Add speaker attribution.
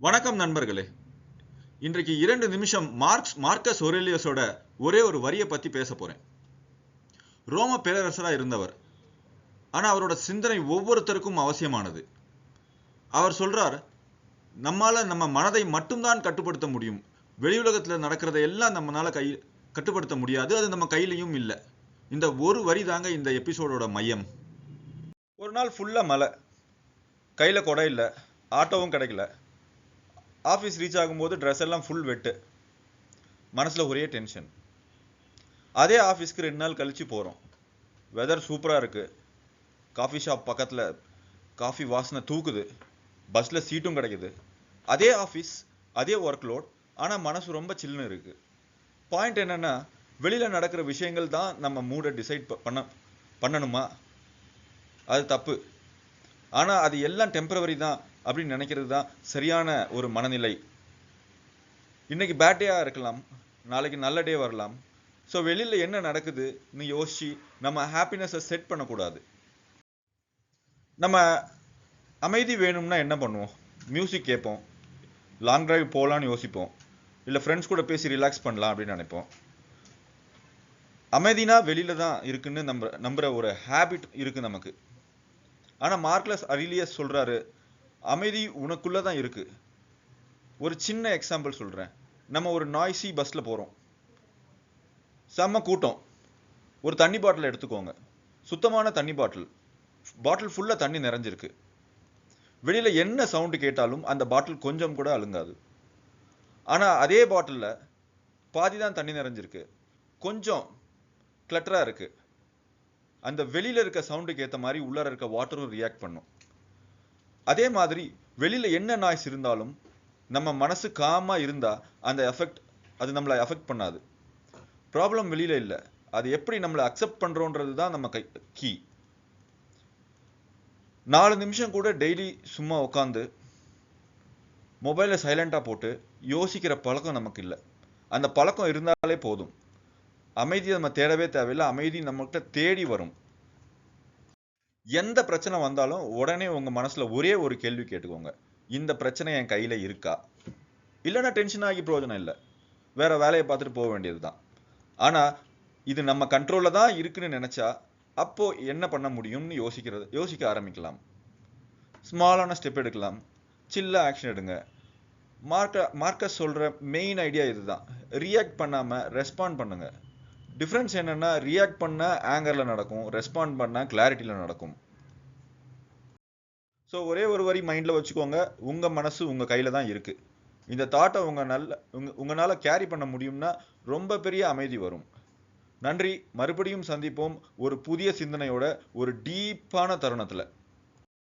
Speaker 1: வணக்கம் நண்பர்களே. இன்றைக்கு இரண்டு நிமிஷம் மார்க்ஸ் மார்க்கஸ் ஒரேலியஸோட ஒரே ஒரு வரியை பத்தி பேச போறேன். ரோம பேரரசரா இருந்தவர். ஆனா அவரோட சிந்தனை ஒவ்வொருத்தருக்கும் அவசியமானது. அவர் சொல்றார் நம்மால நம்ம மனதை மட்டும்தான் கட்டுப்படுத்த முடியும். வெளி உலகத்துல நடக்கிறத எல்லாம் நம்மளால கை கட்டுப்படுத்த முடியாது. அது நம்ம கையிலையும் இல்லை. இந்த ஒரு வரி தாங்க இந்த எபிசோடோட மையம். ஒரு நாள் ஃபுல்லா மழை. கையில கொடை இல்லை. ஆட்டோவும் கிடைக்கல. ஆஃபீஸ் ரீச் ஆகும்போது ட்ரெஸ் எல்லாம் ஃபுல் வெட்டு மனசில் ஒரே டென்ஷன் அதே ஆஃபீஸ்க்கு ரெண்டு நாள் கழித்து போகிறோம் வெதர் சூப்பராக இருக்குது காஃபி ஷாப் பக்கத்தில் காஃபி வாசனை தூக்குது. பஸ்ஸில் சீட்டும் கிடைக்குது. அதே ஆஃபீஸ் அதே ஒர்க் லோட் ஆனால் மனசு ரொம்ப சில்லுன்னு இருக்குது பாயிண்ட் என்னென்னா வெளியில் நடக்கிற விஷயங்கள் தான் நம்ம மூடை டிசைட் பண்ண பண்ணணுமா? அது தப்பு. ஆனால் அது எல்லாம் டெம்பரவரி தான். அப்படின்னு நினைக்கிறது தான் சரியான ஒரு மனநிலை. இன்னைக்கு பேட் டேயாக இருக்கலாம். நாளைக்கு நல்ல டே வரலாம். ஸோ வெளியில் என்ன நடக்குதுன்னு யோசிச்சு நம்ம ஹாப்பினஸை செட் பண்ணக்கூடாது. நம்ம அமைதி வேணும்னா என்ன பண்ணுவோம்? மியூசிக் கேட்போம். லாங் டிரைவ் போகலான்னு யோசிப்போம். இல்லை ஃப்ரெண்ட்ஸ் கூட பேசி ரிலாக்ஸ் பண்ணலாம் அப்படின்னு நினைப்போம். அமைதினா வெளியில தான் இருக்குன்னு நம்ப நம்புற ஒரு ஹேபிட் இருக்கு நமக்கு. ஆனா மார்க்லஸ் அரிலியஸ் சொல்றாரு அமைதி உனக்குள்ளே தான் இருக்குது ஒரு சின்ன எக்ஸாம்பிள் சொல்கிறேன் நம்ம ஒரு நாய்ஸி பஸ்ஸில் போகிறோம் செம்ம கூட்டம். ஒரு தண்ணி பாட்டில் எடுத்துக்கோங்க. சுத்தமான தண்ணி பாட்டில். பாட்டில் ஃபுல்லாக தண்ணி நிறைஞ்சிருக்கு. வெளியில் என்ன சவுண்டு கேட்டாலும் அந்த பாட்டில் கொஞ்சம் கூட அழுங்காது. ஆனால் அதே பாட்டிலில் பாதி தான் தண்ணி நிறைஞ்சிருக்கு. கொஞ்சம் கிளட்டராக இருக்குது அந்த வெளியில் இருக்க சவுண்டுக்கு ஏற்ற மாதிரி உள்ளார இருக்க வாட்டரும் ரியாக்ட் பண்ணும். அதே மாதிரி வெளியில் என்ன நாய்ஸ் இருந்தாலும் நம்ம மனசு காமாக இருந்தால் அந்த எஃபெக்ட் அது நம்மளை எஃபெக்ட் பண்ணாது. ப்ராப்ளம் வெளியில் இல்லை. அது எப்படி நம்மளை அக்செப்ட் பண்ணுறோன்றது தான் நம்ம கை கீ நாலு நிமிஷம் கூட டெய்லி சும்மா உட்காந்து மொபைலை சைலண்ட்டாக போட்டு யோசிக்கிற பழக்கம் நமக்கு இல்லை. அந்த பழக்கம் இருந்தாலே போதும். அமைதி நம்ம தேடவே தேவையில்லை. அமைதி நம்மகிட்ட தேடி வரும். எந்த பிரச்சனை வந்தாலும் உடனே உங்கள் மனசில் ஒரே ஒரு கேள்வி கேட்டுக்கோங்க. இந்த பிரச்சனை என் கையில் இருக்கா? இல்லைன்னா டென்ஷன் ஆகி பிரயோஜனம் இல்லை. வேற வேலையை பார்த்துட்டு போக வேண்டியதுதான். ஆனால் இது நம்ம கண்ட்ரோலில் தான் இருக்குன்னு நினச்சா அப்போது என்ன பண்ண முடியும்னு யோசிக்கிறது யோசிக்க ஆரம்பிக்கலாம். ஸ்மாலான ஸ்டெப் எடுக்கலாம். சில்ல ஆக்ஷன் எடுங்க. மார்க்க மார்க்கஸ் சொல்கிற மெயின் ஐடியா இதுதான். ரியாக்ட் பண்ணாமல் ரெஸ்பாண்ட் பண்ணுங்கள் டிஃப்ரென்ஸ் என்னென்னா ரியாக்ட் பண்ண ஆங்கரில் நடக்கும் ரெஸ்பாண்ட் பண்ண கிளாரிட்டியில் நடக்கும். ஸோ ஒரே ஒரு வரி மைண்டில் வச்சுக்கோங்க உங்கள் மனசு உங்கள் கையில் தான் இருக்குது இந்த தாட்டை உங்கள் நல்ல உங்க உங்களால் கேரி பண்ண முடியும்னா ரொம்ப பெரிய அமைதி வரும். நன்றி மறுபடியும் சந்திப்போம் ஒரு புதிய சிந்தனையோட ஒரு டீப்பான தருணத்தில்.